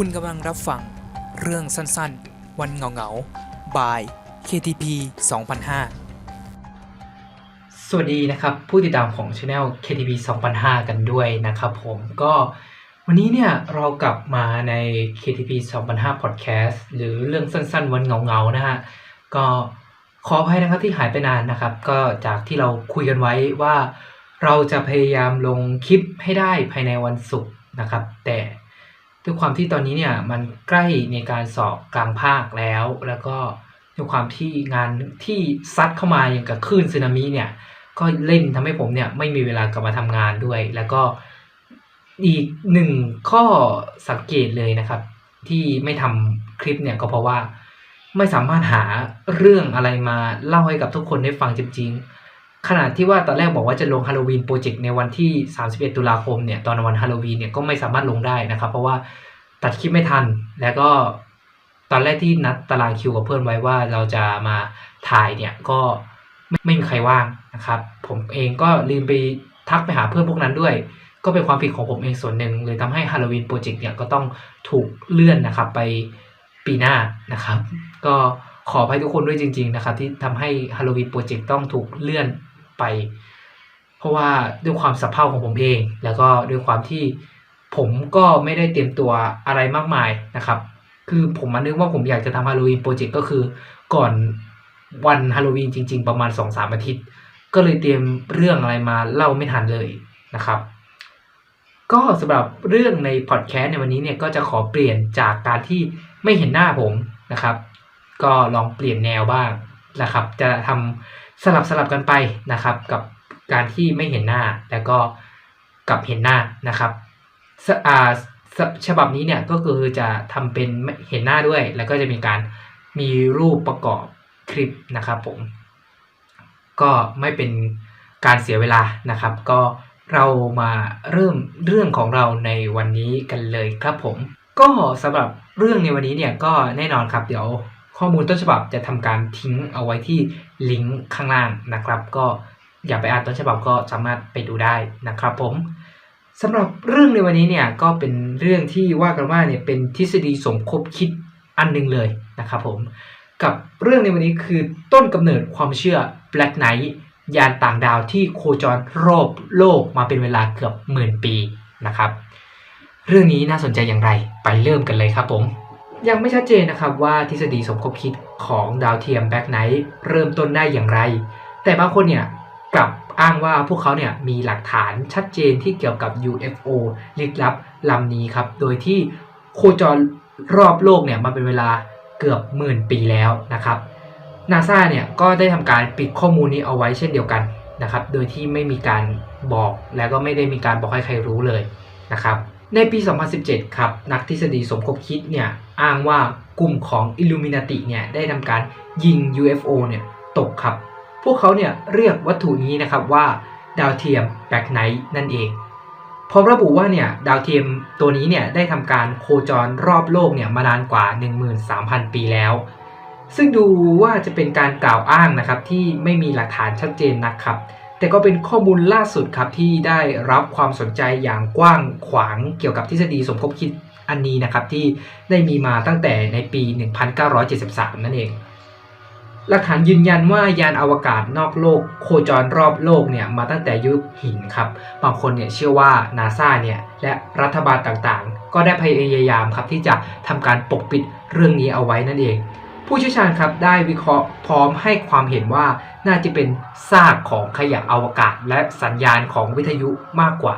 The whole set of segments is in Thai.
คุณกำลังรับฟังเรื่องสั้นๆ วันเงาๆบาย KTP 2005 สวัสดีนะครับผู้ติดตามของช anel KTV 2005 กันด้วยนะครับผมก็วันนี้เนี่ยเรากลับมาใน KTV 2005 Podcast หรือเรื่องสั้นๆ วันเงาๆนะฮะก็ขออภัยนะครับที่หายไปนานนะครับ ก็จากที่เราคุยกันไว้ว่า เราจะพยายามลงคลิปให้ได้ภายในวันศุกร์นะครับ แต่ ด้วยความที่ตอนนี้เนี่ยมันใกล้ในการสอบกลางภาคแล้ว แล้วก็ด้วยความที่งานที่ซัดเข้ามาอย่างกับคลื่นสึนามิเนี่ยก็เล่นทำให้ผมเนี่ยไม่มีเวลากลับมาทำงานด้วย แล้วก็อีกหนึ่งข้อสังเกตเลยนะครับ ที่ไม่ทำคลิปเนี่ยก็เพราะว่าไม่สามารถหาเรื่องอะไรมาเล่าให้กับทุกคนได้ฟังจริงๆ ขนาดที่ว่าตอนแรกบอกว่าจะลงฮาโลวีนโปรเจกต์ในวันที่ 31 ตุลาคมเนี่ยตอนวันฮาโลวีนเนี่ยก็ไม่สามารถลงได้นะครับ เพราะว่าตัดคลิปไม่ทัน แล้วก็ตอนแรกที่นัดตารางคิวกับเพื่อนไว้ว่าเราจะมาถ่ายเนี่ยก็ไม่มีใครว่างนะครับ ผมเองก็ลืมไปทักไปหาเพื่อนพวกนั้นด้วย ก็เป็นความผิดของผมเองส่วนหนึ่งเลยทำให้ฮาโลวีนโปรเจกต์เนี่ยก็ต้องถูกเลื่อนนะครับไปปีหน้านะครับ ก็ขออภัยทุกคนด้วยจริง ๆ นะครับ ที่ทำให้ฮาโลวีนโปรเจกต์ต้องถูกเลื่อน ไป เพราะว่าด้วยความสับเพร่าของผมเอง แล้วก็ด้วยความที่ผมก็ไม่ได้เตรียมตัวอะไรมากมายนะครับ คือผมมานึกว่าผมอยากจะทำฮาโลวีนโปรเจกต์ก็คือก่อนวันฮาโลวีนจริง ๆ ประมาณ 2-3 อาทิตย์ ก็เลยเตรียมเรื่องอะไรมาเล่าไม่ทันเลยนะครับ ก็สำหรับเรื่องในพอดแคสต์ในวันนี้เนี่ยก็จะขอเปลี่ยนจากการที่ไม่เห็นหน้าผมนะครับ ก็ลองเปลี่ยนแนวบ้างนะครับ จะทำ สลับสลับกันไปนะครับกับการที่ไม่เห็นหน้าแล้วก็กับเห็นหน้านะครับสอ่าฉบับนี้เนี่ยก็คือจะทำเป็นไม่เห็นหน้าด้วย แล้วก็จะมีการมีรูปประกอบคลิปนะครับผม ก็ไม่เป็นการเสียเวลานะครับ ก็เรามาเริ่มเรื่องของเราในวันนี้กันเลยครับผม ก็สำหรับเรื่องในวันนี้เนี่ยก็แน่นอนครับเดี๋ยว ข้อมูลต้นฉบับจะทำการทิ้งเอาไว้ที่ลิงก์ข้างล่างนะครับ ก็อย่าไปอ่านต้นฉบับก็สามารถไปดูได้นะครับผมสำหรับเรื่องในวันนี้เนี่ยก็เป็นเรื่องที่ว่ากันว่าเนี่ยเป็นทฤษฎีสมคบคิดอันหนึงเลยนะครับผมกับเรื่องในวันนี้คือต้นกำเนิดความเชื่อ Black Knight ยานต่างดาวที่โคจรรอบโลกมาเป็นเวลาเกือบหมื่นปีนะครับ เรื่องนี้น่าสนใจอย่างไรไปเริ่มกันเลยครับผม ยังไม่ชัดเจนนะครับว่าทฤษฎีสมคบคิดของดาวเทียม Black Knight เริ่มต้นได้อย่างไร แต่บางคนเนี่ยกลับอ้างว่าพวกเขาเนี่ยมีหลักฐานชัดเจนที่เกี่ยวกับ UFO ลึกลับลำนี้ครับ โดยที่โคจรรอบโลกเนี่ยมาเป็นเวลาเกือบหมื่นปีแล้วนะครับนาซาเนี่ยก็ได้ทำการปิดข้อมูลนี้เอาไว้เช่นเดียวกันนะครับ โดยที่ไม่มีการบอกแล้วก็ไม่ได้มีการบอกให้ใครรู้เลยนะครับ ในปี 2017 ครับ นักทฤษฎีสมคบคิดเนี่ยอ้างว่ากลุ่มของ Illuminati เนี่ยได้ทำการยิง UFO เนี่ยตกครับ พวกเขาเนี่ยเรียกวัตถุนี้นะครับว่าดาวเทียม Black Knight นั่นเองพร้อมระบุว่าเนี่ยดาวเทียมตัวนี้เนี่ยได้ทำการโคจรรอบโลกเนี่ยมานานกว่า 13,000 ปีแล้ว ซึ่งดูว่าจะเป็นการกล่าวอ้างนะครับที่ไม่มีหลักฐานชัดเจนนะครับ แต่ก็เป็นข้อมูลล่าสุดครับที่ได้รับความสนใจอย่างกว้างขวางเกี่ยวกับทฤษฎีสมคบคิดอันนี้นะครับที่ได้มีมาตั้งแต่ในปี 1973 นั่นเอง หลักฐานยืนยันว่ายานอวกาศนอกโลก โคจรรอบโลกเนี่ยมาตั้งแต่ยุคหินครับ บางคนเนี่ยเชื่อว่านาซาเนี่ยและรัฐบาลต่างๆ ก็ได้พยายามครับที่จะทำการปกปิดเรื่องนี้เอาไว้นั่นเอง ผู้เชี่ยวชาญครับได้วิเคราะห์พร้อมให้ความเห็นว่า น่าจะเป็นซากของขยะอวกาศและสัญญาณของวิทยุมากกว่า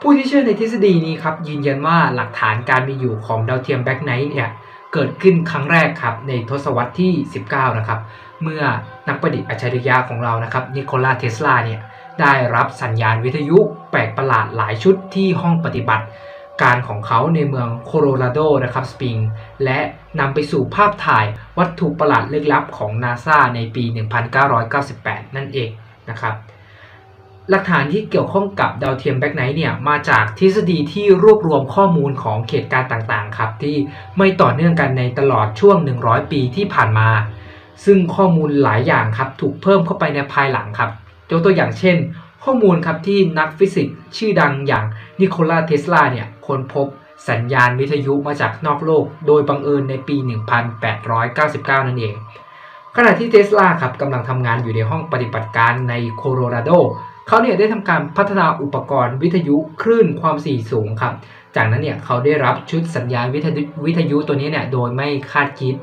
ผู้ที่เชื่อในทฤษฎีนี้ครับยืนยันว่าหลักฐานการมีอยู่ของดาวเทียมแบ็กไนท์เนี่ยเกิดขึ้นครั้งแรกครับในทศวรรษที่ 19 นะครับ เมื่อนักประดิษฐ์อัจฉริยะของเรานะครับนิโคลาเทสลาเนี่ยได้รับสัญญาณวิทยุแปลกประหลาดหลายชุดที่ห้องปฏิบัติ การของเขาในเมืองโคโลราโดนะครับสปริง และนำไปสู่ภาพถ่ายวัตถุประหลาดลึกลับของนาซาในปี 1998 นั่นเองนะครับหลักฐานที่เกี่ยวข้องกับดาวเทียมแบ็กไนท์เนี่ยมาจากทฤษฎีที่รวบรวมข้อมูลของเหตุการณ์ต่างๆ ครับ ที่ไม่ต่อเนื่องกันในตลอดช่วง 100 ปีที่ผ่านมา ซึ่งข้อมูลหลายอย่างครับถูกเพิ่มเข้าไปในภายหลังครับยกตัวอย่างเช่น ข้อมูลครับที่นักฟิสิกส์ชื่อดังอย่างนิโคลาเทสลาเนี่ยค้นพบสัญญาณวิทยุมาจากนอกโลก โดยบังเอิญในปี 1899 นั่นเอง ขณะที่เทสลาครับกำลังทำงานอยู่ในห้องปฏิบัติการในโคโลราโด เขาเนี่ยได้ทำการพัฒนาอุปกรณ์วิทยุคลื่นความถี่สูงครับ จากนั้นเนี่ยเขาได้รับชุดสัญญาณวิทยุวิทยุตัวนี้เนี่ยโดยไม่คาดคิด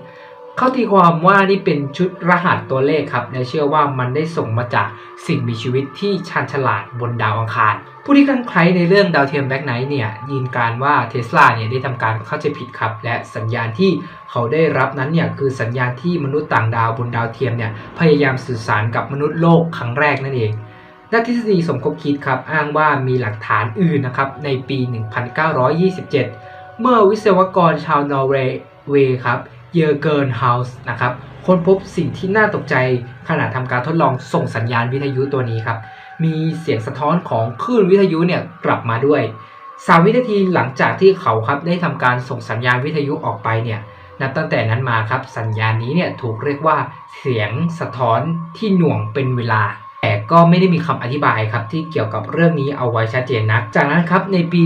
เขาตีความว่านี่เป็นชุดรหัสตัวเลขครับ และเชื่อว่ามันได้ส่งมาจากสิ่งมีชีวิตที่ชาญฉลาดบนดาวอังคาร ผู้ที่คังใครในเรื่องดาวเทียมแบ็กไนท์เนี่ยยืนการว่าเทสลาเนี่ยได้ทำการเข้าใจผิดครับ และสัญญาณที่เขาได้รับนั้นเนี่ยคือสัญญาณที่มนุษย์ต่างดาวบนดาวเทียมเนี่ยพยายามสื่อสารกับมนุษย์โลกครั้งแรกนั่นเองนักทฤษฎีสมคบคิดครับอ้างว่ามีหลักฐานอื่นนะครับในปี 1927 เมื่อวิศวกรชาวนอร์เวย์ครับ เยอเกินเฮาส์นะครับค้นพบสิ่งที่น่าตกใจขณะทำการทดลองส่งสัญญาณวิทยุตัวนี้ครับ มีเสียงสะท้อนของคลื่นวิทยุเนี่ยกลับมาด้วย 3 วินาทีหลังจากที่เขาครับได้ทำการส่งสัญญาณวิทยุออกไปเนี่ยนับตั้งแต่นั้นมาครับสัญญาณนี้เนี่ยถูกเรียกว่าเสียงสะท้อนที่หน่วงเป็นเวลา แต่ก็ไม่ได้มีคำอธิบายครับที่เกี่ยวกับเรื่องนี้เอาไว้ชัดเจนนัก จากนั้นครับในปี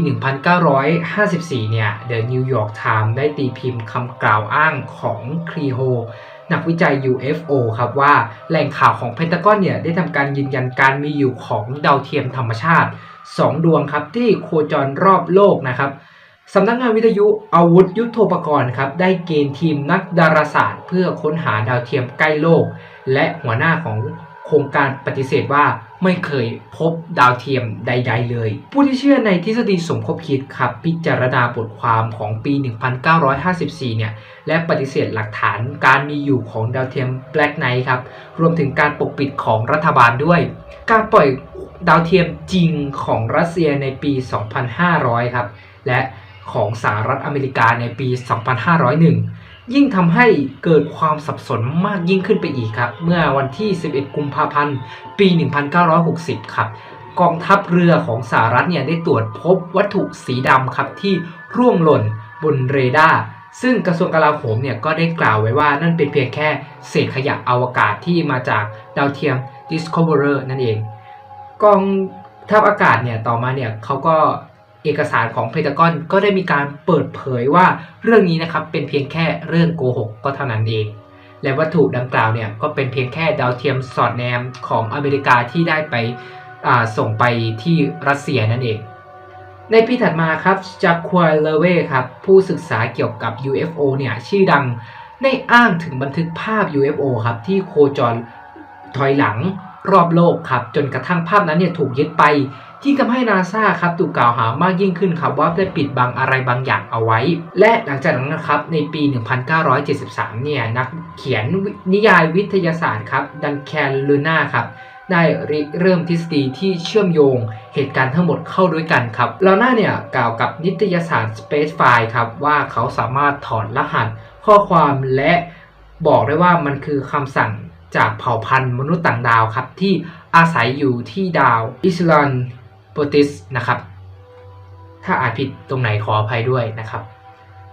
1954 เนี่ย The New York Times ได้ตีพิมพ์คำกล่าวอ้างของครีโฮนักวิจัย UFO ครับว่าแหล่งข่าวของเพนทากอนเนี่ยได้ทำการยืนยันการมีอยู่ของดาวเทียมธรรมชาติ 2 ดวงครับที่โคจรรอบโลกนะครับสำนักงานวิทยุอาวุธยุทโธปกรณ์ครับได้เกณฑ์ทีมนักดาราศาสตร์ เพื่อค้นหาดาวเทียมใกล้โลก และหัวหน้าของ ครงการปฏิเสธว่าไม่เคยพบดาวเทียมใด ๆ เลย ผู้ที่เชื่อในทฤษฎีสมคบคิดครับพิจารณาบทความของปี 1954 เนี่ย และปฏิเสธหลักฐานการมีอยู่ของดาวเทียม Black Knight ครับ รวมถึงการปกปิดของรัฐบาลด้วย การปล่อยดาวเทียมจริงของรัสเซียในปี 2500 ครับ และของสหรัฐอเมริกาในปี 2501 ยิ่งทำให้เกิดความสับสนมากยิ่งขึ้นไปอีกครับ เมื่อวันที่ 11 กุมภาพันธ์ ปี 1960 ครับ กองทัพเรือของสหรัฐเนี่ยได้ตรวจพบวัตถุสีดำครับที่ร่วงหล่นบนเรดาร์ซึ่งกระทรวงกลาโหมเนี่ยก็ได้กล่าวไว้ว่านั่นเป็นเพียงแค่เศษขยะอวกาศที่มาจากดาวเทียม Discoverer นั่นเอง กองทัพอากาศเนี่ยต่อมาเนี่ยเขาก็ เอกสารของเพนทากอนก็ได้มีการเปิดเผยว่าเรื่องนี้นะครับเป็นเพียงแค่เรื่องโกหกก็เท่านั้นเอง และวัตถุดังกล่าวเนี่ยก็เป็นเพียงแค่ดาวเทียมสอดแนมของอเมริกาที่ได้ไปส่งไปที่รัสเซียนั่นเอง ในปีถัดมาครับจากควายเลเวครับผู้ศึกษาเกี่ยวกับ UFO เนี่ยชื่อดังได้อ้างถึงบันทึกภาพ UFO ครับที่โคจรถอยหลังรอบโลกครับจนกระทั่งภาพนั้นเนี่ยถูกยึดไป ที่ทำให้นาซาครับถูกกล่าวหามากยิ่งขึ้นครับว่าได้ปิดบังอะไรบางอย่างเอาไว้ และหลังจากนั้นนะครับในปี 1973 เนี่ยนักเขียนนิยายวิทยาศาสตร์ครับดันแคนลูน่าครับได้เริ่มทฤษฎีที่เชื่อมโยงเหตุการณ์ทั้งหมดเข้าด้วยกันครับลาน่าเนี่ยกล่าวกับนิตยสาร Space File ครับว่าเขาสามารถถอดรหัสข้อความและบอกได้ว่ามันคือคำสั่งจากเผ่าพันธุ์มนุษย์ต่างดาวครับที่อาศัยอยู่ที่ดาวอิสลัน โปติสนะครับ ถ้าอ่านผิดตรงไหนขออภัยด้วยนะครับ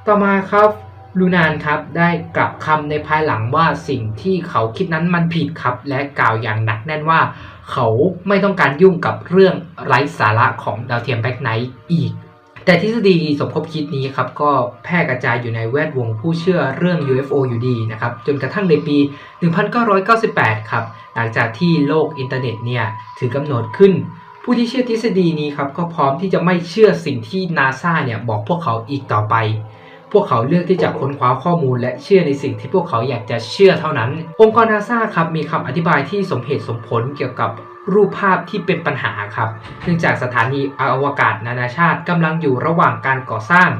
ต่อมาครับลูนานครับได้กลับคำในภายหลังว่าสิ่งที่เขาคิดนั้นมันผิดครับ และกล่าวอย่างหนักแน่นว่า เขาไม่ต้องการยุ่งกับเรื่องไร้สาระของดาวเทียมแบ็กไนท์อีก แต่ทฤษฎีสมคบคิดนี้ครับก็แพร่กระจายอยู่ในแวดวงผู้เชื่อเรื่อง UFO อยู่ดีนะครับ จนกระทั่งในปี 1998 ครับ หลังจากที่โลกอินเทอร์เน็ตเนี่ยถือกำเนิดขึ้น ผู้ที่เชื่อทฤษฎีนี้ครับก็พร้อมที่จะไม่เชื่อสิ่งที่นาซาเนี่ยบอกพวกเขาอีกต่อไป พวกเขาเลือกที่จะค้นคว้าข้อมูล และเชื่อในสิ่งที่พวกเขาอยากจะเชื่อเท่านั้น องค์กรนาซาครับมีคำอธิบายที่สมเหตุสมผลเกี่ยวกับรูปภาพที่เป็นปัญหาครับ เนื่องจากสถานีอวกาศนานาชาติกำลังอยู่ระหว่างการก่อสร้าง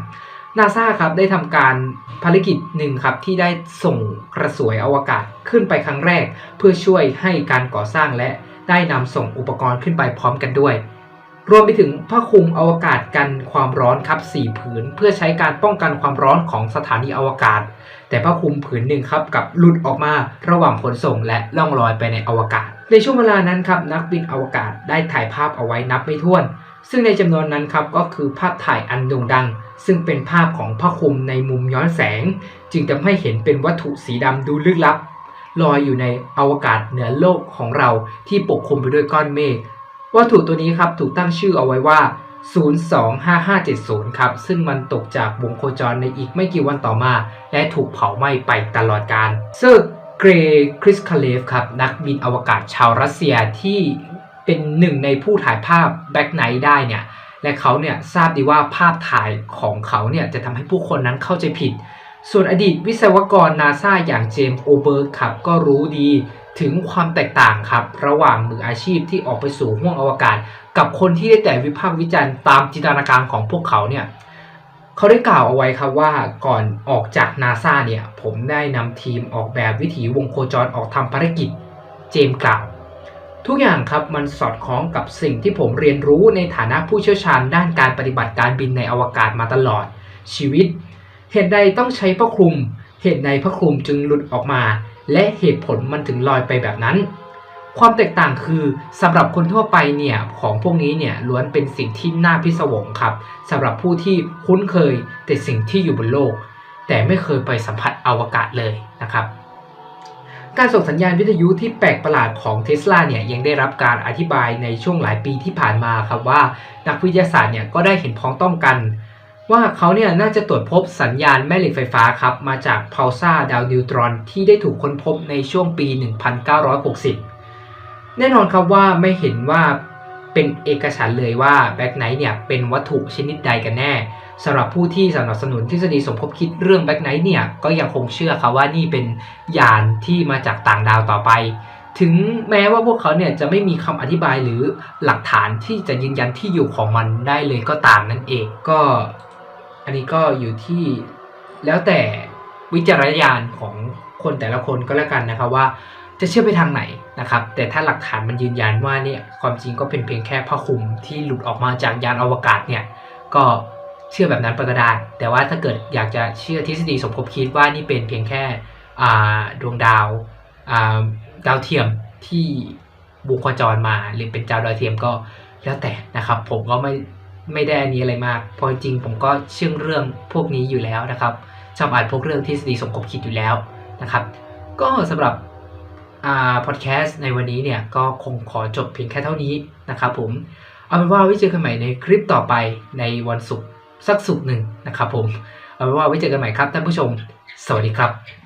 นาซาครับได้ทำการภารกิจหนึ่งครับที่ได้ส่งกระสวยอวกาศขึ้นไปครั้งแรก เพื่อช่วยให้การก่อสร้างและ ได้นำส่งอุปกรณ์ขึ้นไปพร้อมกันด้วย รวมไปถึงผ้าคลุมอวกาศกันความร้อนครับ 4 ผืน เพื่อใช้การป้องกันความร้อนของสถานีอวกาศ แต่ผ้าคลุมผืนหนึ่งครับกับหลุดออกมาระหว่างขนส่งและล่องลอยไปในอวกาศ ในช่วงเวลานั้นครับนักบินอวกาศได้ถ่ายภาพเอาไว้นับไม่ถ้วน ซึ่งในจำนวนนั้นครับก็คือภาพถ่ายอันโด่งดังซึ่งเป็นภาพของผ้าคลุมในมุมย้อนแสง จึงทำให้เห็นเป็นวัตถุสีดำดูลึกลับ ลอยอยู่ในอวกาศเหนือโลกของเราที่ปกคลุมไปด้วยก้อนเมฆวัตถุตัวนี้ครับถูกตั้งชื่อเอาไว้ว่า 025570 ครับ ซึ่งมันตกจากวงโคจรในอีกไม่กี่วันต่อมา และถูกเผาไหม้ไปตลอดกาลเซอร์เกรคริสคาเลฟครับ นักบินอวกาศชาวรัสเซียที่เป็นหนึ่งในผู้ถ่ายภาพแบ็กไนท์ได้เนี่ยและเขาเนี่ยทราบดีว่าภาพถ่ายของเขาเนี่ยจะทำให้ผู้คนนั้นเข้าใจผิด ส่วนอดีตวิศวกรนาซาอย่างเจมส์โอเบิร์กครับก็รู้ดีถึงความแตกต่างครับ ระหว่างมืออาชีพที่ออกไปสู่ห้วงอวกาศ กับคนที่ได้แต่วิพากษ์วิจารณ์ตามจินตนาการของพวกเขาเนี่ยเขาได้กล่าวเอาไว้ครับว่าก่อนออกจากนาซาเนี่ย ผมได้นำทีมออกแบบวิถีวงโคจรออกทำภารกิจ เจมส์กล่าว ทุกอย่างครับมันสอดคล้องกับสิ่งที่ผมเรียนรู้ในฐานะผู้เชี่ยวชาญด้านการปฏิบัติการบินในอวกาศมาตลอด ชีวิต เหตุใดต้องใช้ผ้าคลุม เหตุใดผ้าคลุมจึงหลุดออกมา และเหตุผลมันถึงลอยไปแบบนั้น ความแตกต่างคือสำหรับคนทั่วไปเนี่ยของพวกนี้เนี่ยล้วนเป็นสิ่งที่น่าพิศวงครับสำหรับผู้ที่คุ้นเคยแต่สิ่งที่อยู่บนโลก แต่ไม่เคยไปสัมผัสอวกาศเลยนะครับการส่งสัญญาณวิทยุที่แปลกประหลาดของเทสลาเนี่ยยังได้รับการอธิบายในช่วงหลายปีที่ผ่านมาครับว่า นักวิทยาศาสตร์เนี่ยก็ได้เห็นพ้องต้องกัน ว่าเขาเนี่ยน่าจะตรวจพบสัญญาณแม่เหล็กไฟฟ้าครับ มาจากพาลซ่าดาวนิวตรอนที่ได้ถูกค้นพบในช่วงปี 1960 แน่นอนครับว่าไม่เห็นว่าเป็นเอกฉันเลยว่าแบ็กไนท์เนี่ยเป็นวัตถุชนิดใดกันแน่สำหรับผู้ที่สนับสนุนทฤษฎีสมคบคิดเรื่องแบ็กไนท์เนี่ยก็ยังคงเชื่อครับว่านี่เป็นยานที่มาจากต่างดาวต่อไป ถึงแม้ว่าพวกเขาเนี่ยจะไม่มีคำอธิบายหรือหลักฐานที่จะยืนยันที่อยู่ของมันได้เลยก็ตามนั่นเองก็ อันนี้ก็อยู่ที่แล้วแต่วิจารณญาณของคนแต่ละคนก็แล้วกันนะครับว่าจะเชื่อไปทางไหนนะครับ แต่ถ้าหลักฐานมันยืนยันว่าเนี่ยความจริงก็เป็นเพียงแค่ผ้าคลุมที่หลุดออกมาจากยานอวกาศเนี่ยก็เชื่อแบบนั้นไปก็ได้ แต่ว่าถ้าเกิดอยากจะเชื่อทฤษฎีสมคบคิดว่านี่เป็นเพียงแค่ดวงดาวาดาวเทียมที่วงโคจรมา หรือเป็นดาวดาวเทียมก็แล้วแต่นะครับ ผมก็ไม่ ไม่ได้อันนี้อะไรมากพราะจริงผมก็เชื่องเรื่องพวกนี้อยู่แล้วนะครับ ชอบอ่านพวกเรื่องทฤษฎีสมคบคิดอยู่แล้วนะครับ ก็สำหรับอพอดแคสต์ในวันนี้เนี่ยก็คงขอจบเพียงแค่เท่านี้นะครับผม เอาเป็นว่าไว้เจอกันใหม่ในคลิปต่อไปในวันศุกร์สักศุกร์หนึ่งนะครับผม เอาเป็นว่าไว้เจอกันใหม่ครับท่านผู้ชม สวัสดีครับ